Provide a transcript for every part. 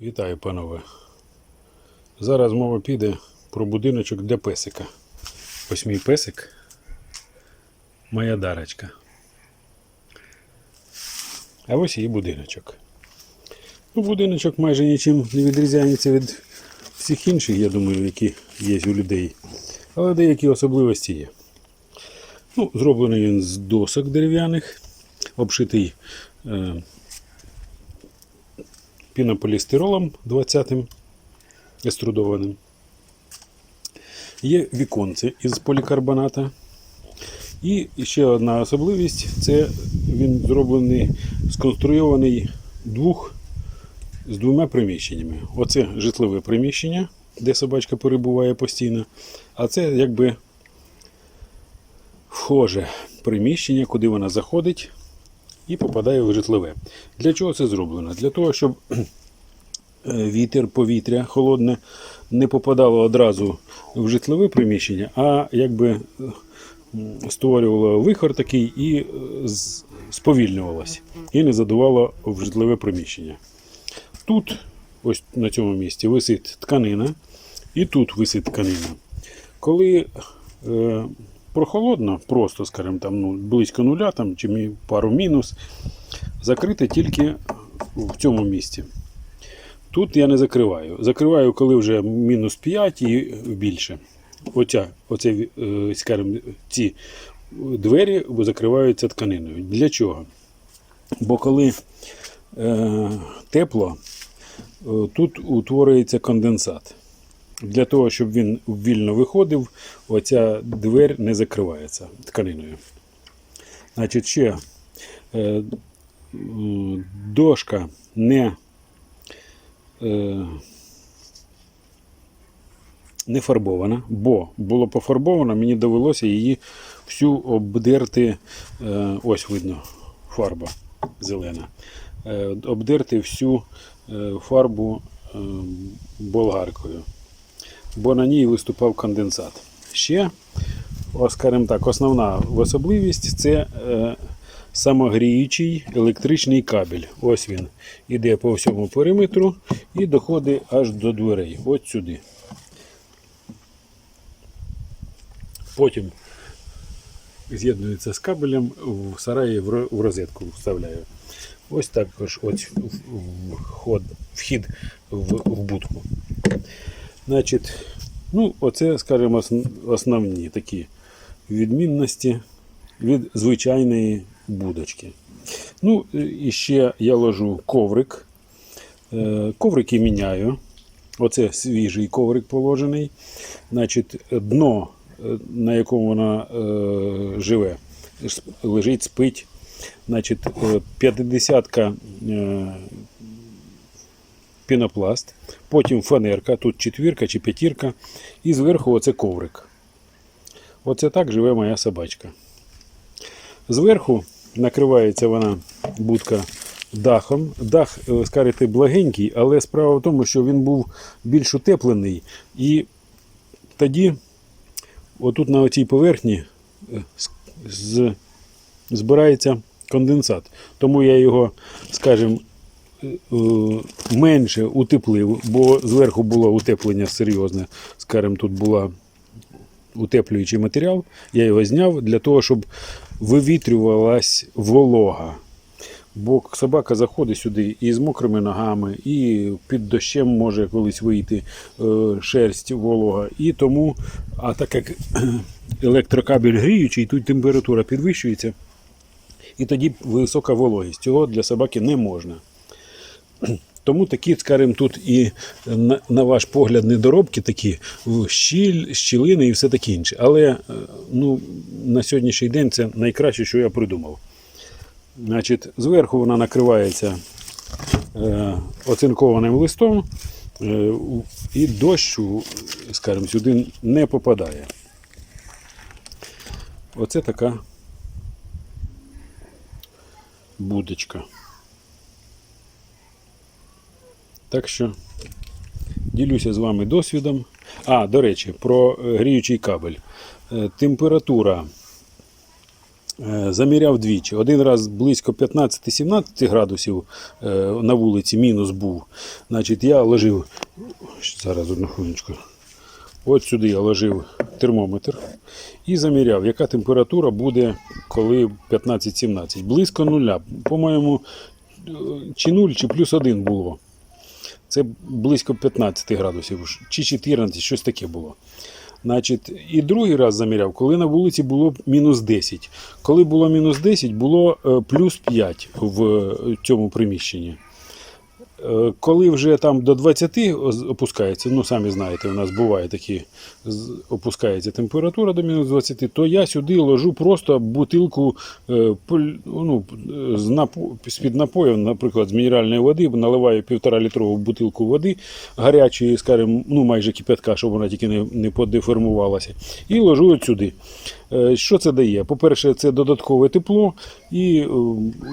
Вітаю, панове. Зараз мова піде про будиночок для песика. Ось мій песик. Моя дарочка. А ось її будиночок. Ну, будиночок майже нічим не відрізняється від всіх інших, я думаю, які є у людей. Але деякі особливості є. Ну, зроблений він з досок дерев'яних, обшитий е, пінополістиролом 20-м еструдованим. Є віконце із полікарбоната. І ще одна особливість це він зроблений, сконструйований двох, з двома приміщеннями. Оце житлове приміщення, де собачка перебуває постійно, а це якби вхоже приміщення, куди вона заходить і попадає в житлове. Для чого це зроблено? Для того, щоб е, вітер, повітря холодне не попадало одразу в житлове приміщення, а якби е, створювало вихор такий і е, сповільнювалося, і не задувало в житлове приміщення. Тут, ось на цьому місці, висить тканина, і тут висить тканина. Коли прохолодно, просто, скажімо, там, ну, близько нуля там, чи пару мінус, закрите тільки в цьому місці. Тут я не закриваю. Закриваю, коли вже мінус 5 і більше. Оця, оце, е, скажімо, ці двері закриваються тканиною. Для чого? Бо коли е, тепло, е, тут утворюється конденсат. Для того, щоб він вільно виходив, оця двері не закривається тканиною. Значить, ще е, дошка не, е, не фарбована, бо було пофарбовано, мені довелося її всю обдерти, е, ось видно, фарба зелена. Обдерти всю фарбу болгаркою бо на ній виступав конденсат. Ще, скажімо так, основна особливість це е, самогріючий електричний кабель. Ось він іде по всьому периметру і доходить аж до дверей. От сюди. Потім з'єднується з кабелем в сараї в розетку вставляю. Ось також ось вхід в будку. Значить, ну, оце, скажімо, основні такі відмінності від звичайної будочки. Ну, і ще я ложу коврик. Е, Коврики міняю. Оце свіжий коврик положений. Значить, дно, е, на якому вона е, живе, лежить, спить. Значить, 50-ка пінопласт, потім фанерка, тут четвірка чи п'ятірка, і зверху оце коврик. Оце так живе моя собачка. Зверху накривається вона будка дахом. Дах, е, скажете, благенький, але справа в тому, що він був більш утеплений. І тоді, отут на цій поверхні, е, збирається конденсат. Тому я його, скажімо, менше утеплив, бо зверху було утеплення серйозне. Скажімо, тут була утеплюючий матеріал. Я його зняв для того, щоб вивітрювалась волога. Бо собака заходить сюди і з мокрими ногами, і під дощем може колись вийти е, шерсть волога. І тому, а так як електрокабель гріючий, тут температура підвищується, і тоді висока вологість. Цього для собаки не можна. Тому такі, скажімо, тут і на, на ваш погляд недоробки такі в щіль, щілини і все таке інше. Але е, ну, на сьогоднішній день це найкраще, що я придумав. Значить, зверху вона накривається е, оцинкованим листом, е, і дощу, скажімо, сюди не попадає. Оце така будочка. Так що ділюся з вами досвідом. А, до речі, про е, гріючий кабель. Е, Температура Е, Заміряв двічі. Один раз близько 15-17 градусів на вулиці мінус був. Значить, я ложив. Зараз одну хвилиночку. От сюди я ложив термометр і заміряв, яка температура буде, коли 15-17. Близько нуля. По-моєму, чи 0, чи плюс 1 було. Це близько 15 градусів, чи 14, щось таке було. Значить, і другий раз заміряв, коли на вулиці було мінус 10. Коли було мінус 10, було е, плюс 5 в е, цьому приміщенні. Коли вже там до 20 опускається, ну самі знаєте, у нас буває такі, опускається температура до мінус 20, то я сюди ложу просто бутилку е, ну, з-під напою, наприклад, з мінеральної води, наливаю півтора літрову бутилку води гарячої, скажімо, ну майже кипятка, щоб вона тільки не, не подеформувалася, і ложу от сюди. Е, Що це дає? По-перше, це додаткове тепло, і е,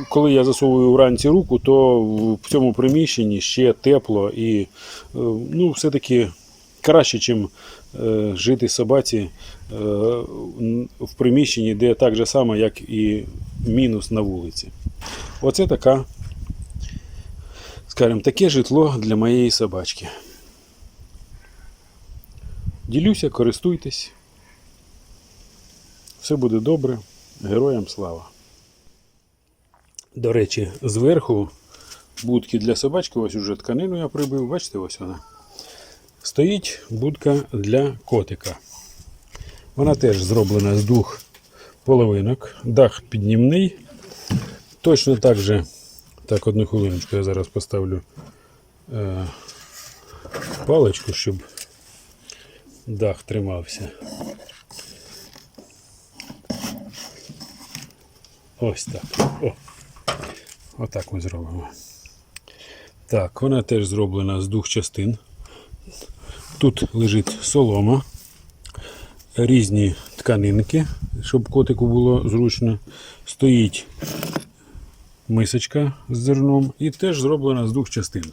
коли я засовую вранці руку, то в цьому приміщенні ще тепло і е, ну, все-таки краще, ніж жити собаці е, в приміщенні, де так же само, як і мінус на вулиці. Оце така, скажімо, таке житло для моєї собачки. Ділюся, користуйтесь. Все буде добре. Героям слава. До речі, зверху будки для собачки, ось уже тканину я прибив, бачите, ось вона. Стоїть будка для котика. Вона теж зроблена з двох половинок. Дах піднімний. Точно так же, так, одну хвилиночку я зараз поставлю е, паличку, щоб дах тримався. Ось так. О. Отак ми зробимо. Так, вона теж зроблена з двох частин. Тут лежить солома, різні тканинки, щоб котику було зручно. Стоїть мисочка з зерном і теж зроблена з двох частин.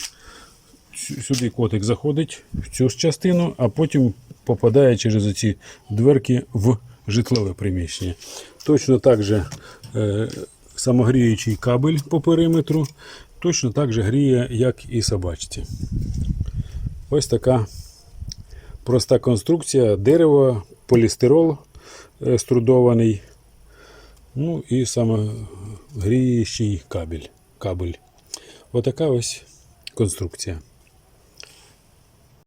Сюди котик заходить в цю частину, а потім попадає через оці дверки в житлове приміщення. Точно так же е, самогріючий кабель по периметру, точно так же гріє, як і собачці. Ось така проста конструкція, дерево, полістирол е, струдований, ну і самогріючий кабель. кабель. Отака ось конструкція.